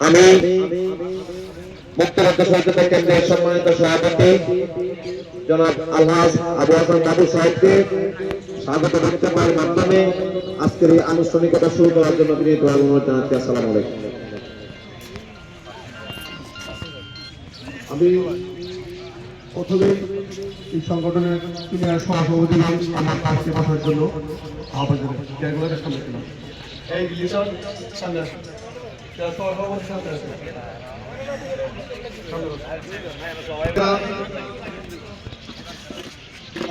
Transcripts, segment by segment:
আমি মুক্তবদ্ধ সচেতন কেন্দ্রের সম্মানিত সভাপতি জনাব আলহাজ আবু হাসান বাবু সাহেবকে স্বাগত বক্তব্যের মাধ্যমে আজকের এই আনুষ্ঠানিকতা শুরু করার জন্য বিনীত অনুরোধ জানাচ্ছি। আসসালামু আলাইকুম। আমি প্রথমে এই সংগঠনের সিনিয়র সভাপতি আমার পাশে বসার জন্য আহ্বান জানাই এই সামনে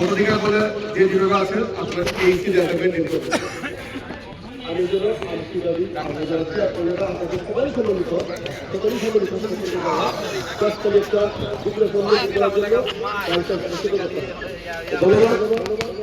অধিকার বলে যে বিভাগ আছে, আপনারা এই সিদ্ধান্ত মেনটেন করবেন আমি যেন আমি আপনারা আমাদের সবাই সম্মিলিত সকলেই জন্য কাজটা অনুষ্ঠিত করতে হবে। ধন্যবাদ।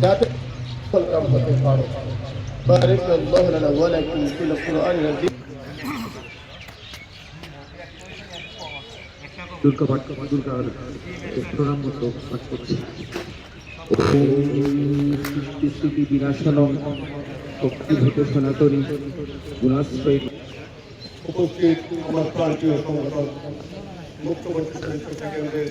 আমার গুলো যাতে কাম করতে পারো بارك الله لنا ولكم في القرآن العظيم দুর্গা পাঠ দুর্গার প্রণাম মতো পাঠ করছি সৃষ্টি স্থিতি বিনাশনম শক্তিভূত সনাতনী গুণাশ্রয় উপস্থিত আমার প্রান্তীয় সংগঠন মুখ্যমন্ত্রী সাহিত্য কেন্দ্রের